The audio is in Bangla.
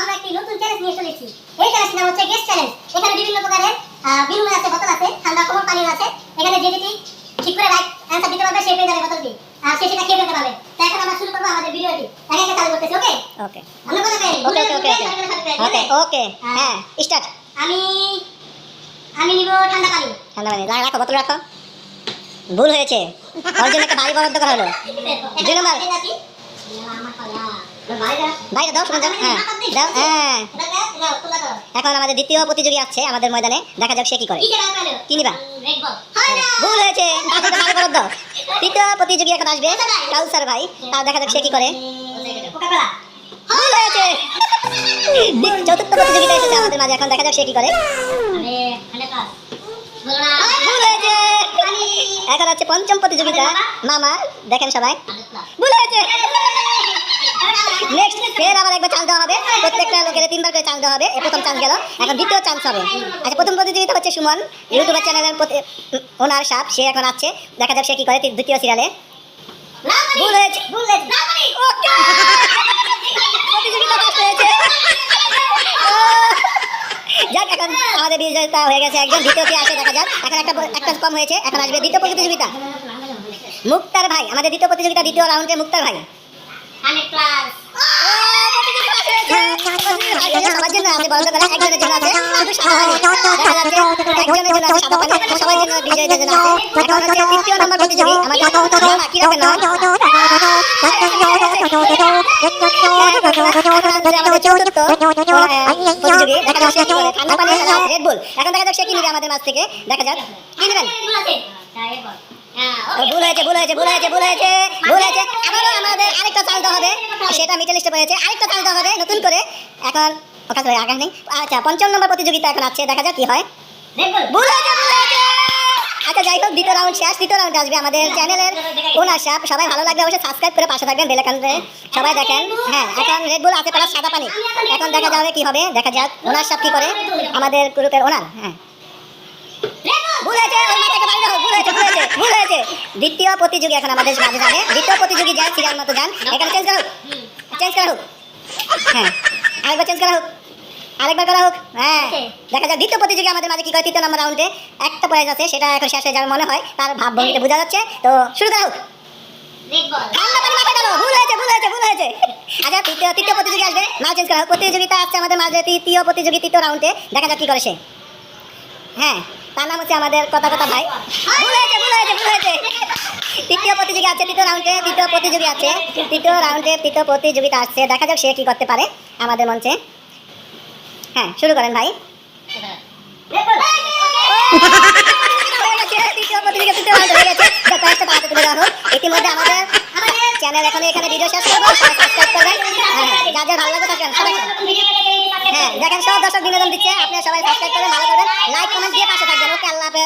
আমরা একটি নতুন চ্যালেঞ্জ নিয়ে চলেছি। এই চ্যালেঞ্জটা হচ্ছে গেস্ট চ্যালেঞ্জ এখানে বিভিন্ন প্রকারের বিলুন আছে বোতল আছে ঠান্ডা কোমল পানীয় আছে। এখানে যে যেটি ঠিক করে রাইট অ্যান্সার দিতে পারবে সে পেয়ে যাবে বোতলটি আর সে সেটা খেয়ে ফেলতে পারবে। তো এখন আমরা শুরু করব আমাদের ভিডিওটি একে একে চালু করতেছি ওকে ওকে আমরা কথা পেয়ে ওকে ওকে ওকে ওকে ওকে হ্যাঁ স্টার্ট আমি আমি নিব ঠান্ডা পানি। ঠান্ডা পানি। রাখো বোতল রাখো। ভুল হয়েছে। ওর জন্য একটা বাড়ি বরাদ্দ করা হলো। দুই নম্বর। হ্যাঁ হ্যাঁ। এখন আমাদের দ্বিতীয় প্রতিযোগী আসছে আমাদের ময়দানে। দেখা যাক সে কি করে। কি নিবা? ভুল হয়েছে। তৃতীয় প্রতিযোগী এখন আসবে কাউসার ভাই। তার দেখা যাক সে কি করে। ভুল হয়েছে। চতুর্থ প্রতিযোগিতা আমাদের মাঝে। এখন দেখা যাক সে কি করে। এখন আছে পঞ্চম প্রতিযোগিতা। মামা, দেখেন সবাই। ভুল হয়েছে। দেওয়া হবে। প্রত্যেকটা লোকের তিনবার করে চান্স দেওয়া হবে। প্রথম চান্স গেল। এখন দ্বিতীয় চান্স হবে। আচ্ছা প্রথম প্রতিযোগিতা হচ্ছে সুমন। ইউটিউবের চ্যানেলের ওনার সাপ সে এখন আছে। দেখা যাক সে কি করে দ্বিতীয় সিরিয়ালে ভুল হয়েছে। ভুল হয়েছে। প্রতিযোগিতা ফার্স্ট হয়েছে। যাক এখন আমাদের বিজয়তা হয়ে গেছে একজন। দ্বিতীয় আসে দেখা যাক। এখন একটা একটা কম হয়েছে। এখন আসবে দ্বিতীয় প্রতিযোগিতা। মুক্তার ভাই আমাদের দ্বিতীয় প্রতিযোগিতা দ্বিতীয় রাউন্ডে মুক্তার ভাই। আমাদের মাছ থেকে দেখা যাক ভুল হয়েছে ভুল হয়েছে ভুল হয়েছে ভুল হয়েছে ভুল হয়েছে আমাদের আরেকটা চাল দেওয়া হবে, সেটা মিডল লিস্টে আরেকটা চাল দেওয়া হবে নতুন করে। এখন ওখান থেকে আগে নেই। আচ্ছা পঞ্চম নম্বর প্রতিযোগিতা এখন আছে, দেখা যাক কি হয়। আচ্ছা যাই হোক, দ্বিতীয় রাউন্ড শেষ, দ্বিতীয় রাউন্ড আসবে আমাদের চ্যানেলের ওনার সাপ। সবাই ভালো লাগবে অবশ্যই সাবস্ক্রাইব করে পাশে থাকবেন বেলাকান্তে সবাই দেখেন। হ্যাঁ এখন রেড বুল আছে প্লাস সাদা পানি। এখন দেখা যাবে কি হবে, দেখা যাক ওনার সাপ কি করে, আমাদের গ্রুপের ওনার। হ্যাঁ। দ্বিতীয় প্রতিযোগী এখন আমাদের মাঝে যাবে। দ্বিতীয় প্রতিযোগী যায়, সিরিয়াল মতো যান। এখানে চেঞ্জ করা। হোক চেঞ্জ করা। হোক হ্যাঁ। আরেকবার চেঞ্জ করা হোক। আরেকবার করা হোক হ্যাঁ। দেখা যাক দ্বিতীয় প্রতিযোগী আমাদের মাঝে কি করে তৃতীয় নম্বর রাউন্ডে একটা প্রাইজ আছে সেটা এখন শেষ হয়ে যাবে মনে হয় তার ভাব ভঙ্গিতে বোঝা যাচ্ছে। তো শুরু করা হোক। ভুল হয়েছে ভুল হয়েছে ভুল হয়েছে। আচ্ছা তৃতীয় তৃতীয় প্রতিযোগী আসবে। নাও চেঞ্জ করা হোক। প্রতিযোগিতা আসছে আমাদের মাঝে তৃতীয় প্রতিযোগী তৃতীয় রাউন্ডে দেখা যাক কি করে সে। হ্যাঁ। তার নাম হচ্ছে আমাদের কথা কথা ভাই। তৃতীয় প্রতিযোগী আছে, তৃতীয় রাউন্ডে তৃতীয় প্রতিযোগী আছে। তৃতীয় রাউন্ডে তৃতীয় প্রতিযোগিতা আসছে। দেখা যাক সে কি করতে পারে আমাদের মঞ্চে। হ্যাঁ শুরু করেন ভাই। ইতিমধ্যে আমাদের চ্যানেল এখন এখানে ভিডিও শেষ করব সাবস্ক্রাইব করবেন হ্যাঁ হ্যাঁ হ্যাঁ দেখেন সব দর্শক বিনোদন দিচ্ছে। আপনি সবাই সাবস্ক্রাইব করবেন, ভালো করবেন লাইক কমেন্ট দিয়ে পাশে থাকবেন। ওকে আল্লাহ হাফেজ।